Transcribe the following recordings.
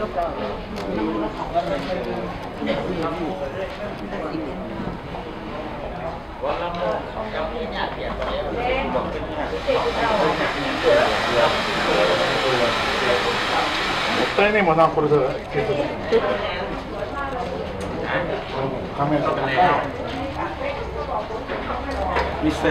もった。いねえもんなこれでカメラ見せて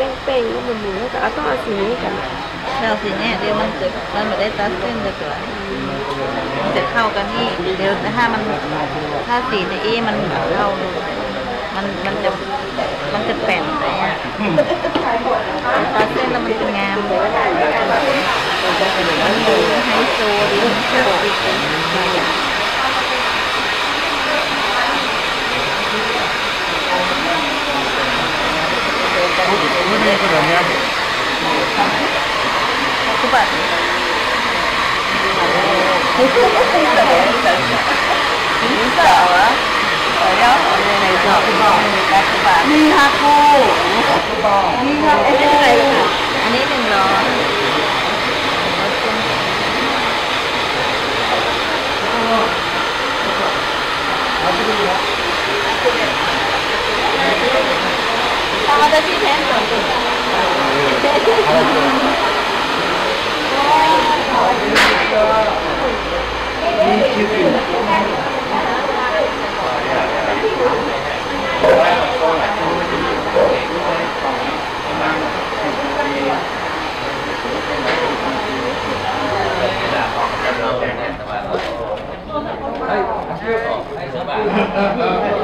มันหมูแล้วก็เอาต้องเอาสีนี้กันเราสีเนี้ยเดี๋ยวมันจะมันไม่ได้ตัดเส้นเลยตัวมันจะเข้ากันนี่เดี๋ยวถ้ามันถ้าสีในอีมันเข้ามันมันจะมันจะแป่นไปอะตัดเส้นแล้วมันจะงามมันดูไฮโซดีมันเ nó đi, có đường này sợ các bạn Ni Haku Em cái Anh ấy đừng lo Thank you. 私全部。はい、足を。はい、そば。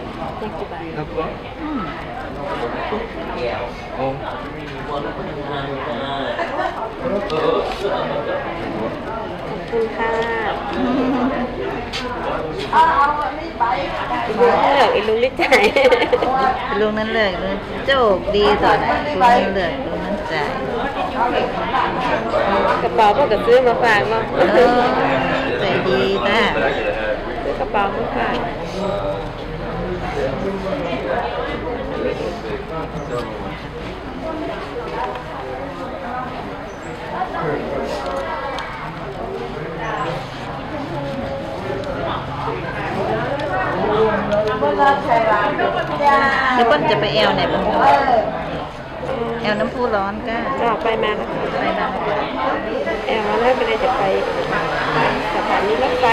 Thank you, bye. Mm. Oh. Được, lúc lít chạy Lúc nên lời, lúc chụp đi rồi Lúc nên lời, lúc nên chạy กระเป๋าพ่อก็ซื้อมาฝากมาใจดีแต่ซื้อกระเป๋ามาฝาก แล้วก็จะไปแอลไหนบ้างคะแอลน้ำพุร้อนก็ก็ไปมา ไปมาแอลมาแล้วไปเลยจะไปสถานีรถไฟ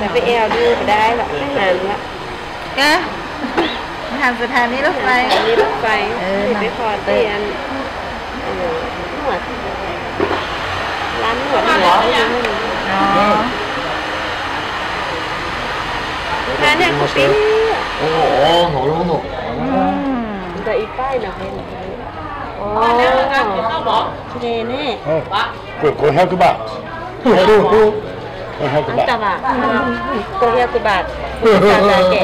จะไปแอลดูไปได้หรอกไม่นานละก็ทางสถานีรถไฟสถานีรถไฟไปพอเตียนหวร้านหัวดหัวอ๋อแม่เนี่ยกูปิ้งโอ้โหหนูรู้หนู ねえねえ。これ五百バー。五百バー。たわ。五百バー。ただけ。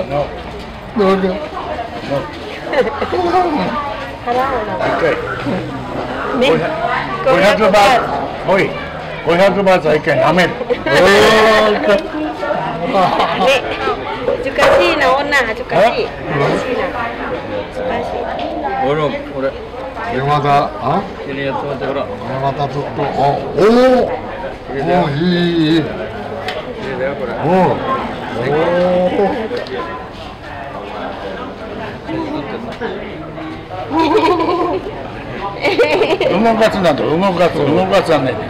どうぞ。払うの。ね。五百バー。おい。五百バーは一回舐める。ね。難しいな女、難しい。難しいな。難しい。俺俺。山田あ？っ山田ちょっとあおおおいいいいおおおおおおおおお動かすなと動かす動かさないで。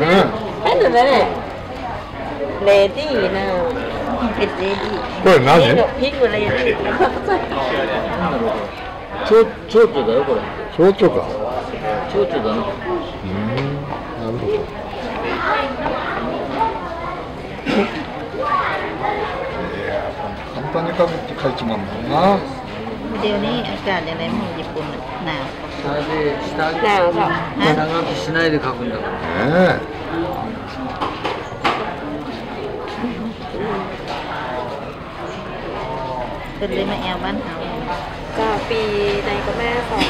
ねえ。おおおおおおおおお。これなぜ蝶蝶々だよこれ蝶々か蝶々だなうんなるほどいや簡単に書くって書いちまうんだな điều 下で下長しないで書くんだからね。 เป็นเลยมาแอวบ้านเฮาก็ปีในก็แม่สอง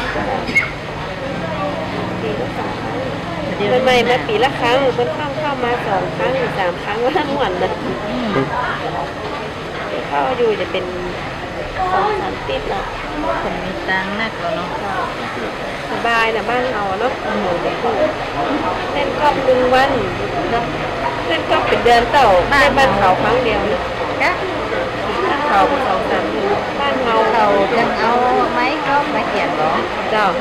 ปีละสองครั้งเดี๋ยวเป็นใหม่มาปีละครั้งเป็นเข้าเข้ามาสองครั้งหรือสามครั้งว่าหวนนะเข้าอยู่จะเป็นสองสามติดละคนมีตังค์นักแล้วเนาะสบายนะบ้านเราเนาะเล่นกอล์ฟหนึ่งวันเล่นกอล์ฟเป็นเดือนเต่าเล่นบ้านเขาครั้งเดียวนะกะบ้านเขาเป็นสองสา chân âu máy có máy kẹt đó rồi